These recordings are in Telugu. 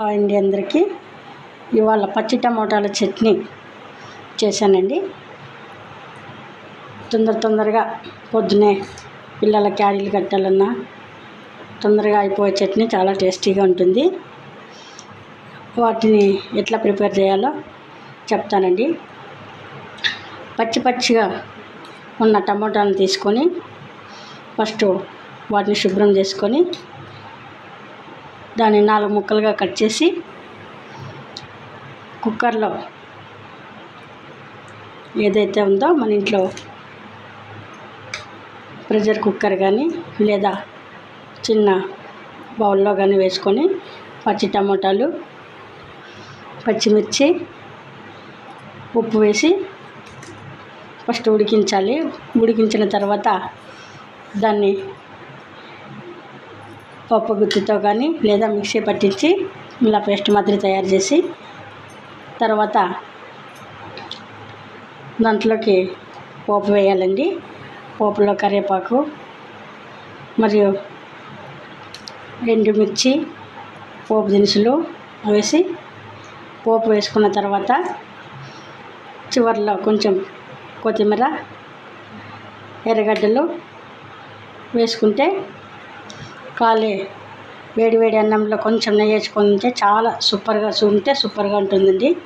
హాయ్ అండి అందరికీ. ఇవాళ పచ్చి టమోటాల చట్నీ చేశానండి. తొందర తొందరగా పొద్దునే పిల్లల క్యారీలు కట్టాలన్నా తొందరగా అయిపోయే చట్నీ చాలా టేస్టీగా ఉంటుంది. వాటిని ఎట్లా ప్రిపేర్ చేయాలో చెప్తానండి. పచ్చి పచ్చిగా ఉన్న టమోటాలను తీసుకొని ఫస్ట్ వాటిని శుభ్రం చేసుకొని దాన్ని నాలుగు ముక్కలుగా కట్ చేసి కుక్కర్లో ఏదైతే ఉందో మన ఇంట్లో ప్రెషర్ కుక్కర్ కానీ లేదా చిన్న బౌల్లో కానీ వేసుకొని పచ్చి టమోటాలు పచ్చిమిర్చి ఉప్పు వేసి ఫస్ట్ ఉడికించాలి. ఉడికించిన తర్వాత దాన్ని పప్పు గుత్తితో కానీ లేదా మిక్సీ పట్టించి ఇలా పేస్ట్ మాదిరి తయారు చేసి తర్వాత దాంట్లోకి పోపు వేయాలండి. పోపులో కరివేపాకు మరియు ఎండుమిర్చి పోపు దినుసులు వేసి పోపు వేసుకున్న తర్వాత చివరిలో కొంచెం కొత్తిమీర ఎర్రగడ్డలు వేసుకుంటే కాలే. వేడి వేడి అన్నంలో కొంచెం నెయ్యి వేసుకొని ఉంటే చాలా సూపర్గా ఉంటే సూపర్గా ఉంటుందండి.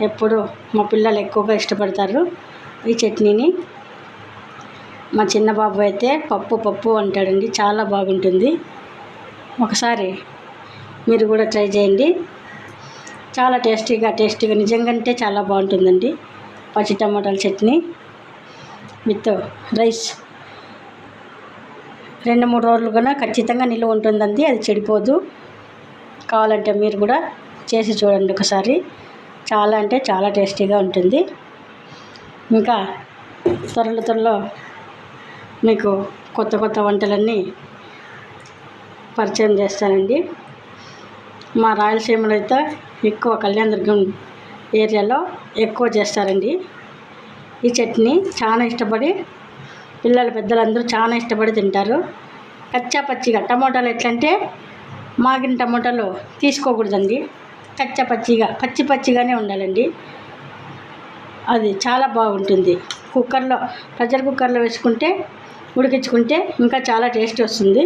ఎప్పుడు మా పిల్లలు ఎక్కువగా ఇష్టపడతారు ఈ చట్నీని. మా చిన్న బాబు అయితే పప్పు పప్పు అంటాడండి చాలా బాగుంటుంది. ఒకసారి మీరు కూడా ట్రై చేయండి. చాలా టేస్టీగా టేస్టీగా నిజంగా అంటే చాలా బాగుంటుందండి. పచ్చి టమాటాల చట్నీ విత్ రైస్. రెండు మూడు రోజులు కూడా ఖచ్చితంగా నిల్వ ఉంటుందండి అది చెడిపోదు. కావాలంటే మీరు కూడా చేసి చూడండి ఒకసారి. చాలా అంటే చాలా టేస్టీగా ఉంటుంది. ఇంకా త్వరలో త్వరలో మీకు కొత్త కొత్త వంటలన్నీ పరిచయం చేస్తానండి. మా రాయలసీమలో అయితే ఎక్కువ కళ్యాణదుర్గం ఏరియాలో ఎక్కువ చేస్తారండి. ఈ చట్నీ చాలా ఇష్టపడి పిల్లలు పెద్దలందరూ చాలా ఇష్టపడి తింటారు. కచ్చా పచ్చిగా టమోటాలు ఎట్లంటే మాగిన టమోటాలు తీసుకోకూడదండి. కచ్చా పచ్చిగా పచ్చి పచ్చిగానే ఉండాలండి. అది చాలా బాగుంటుంది. కుక్కర్లో ప్రెషర్ కుక్కర్లో వేసుకుంటే ఉడికించుకుంటే ఇంకా చాలా టేస్ట్ వస్తుంది.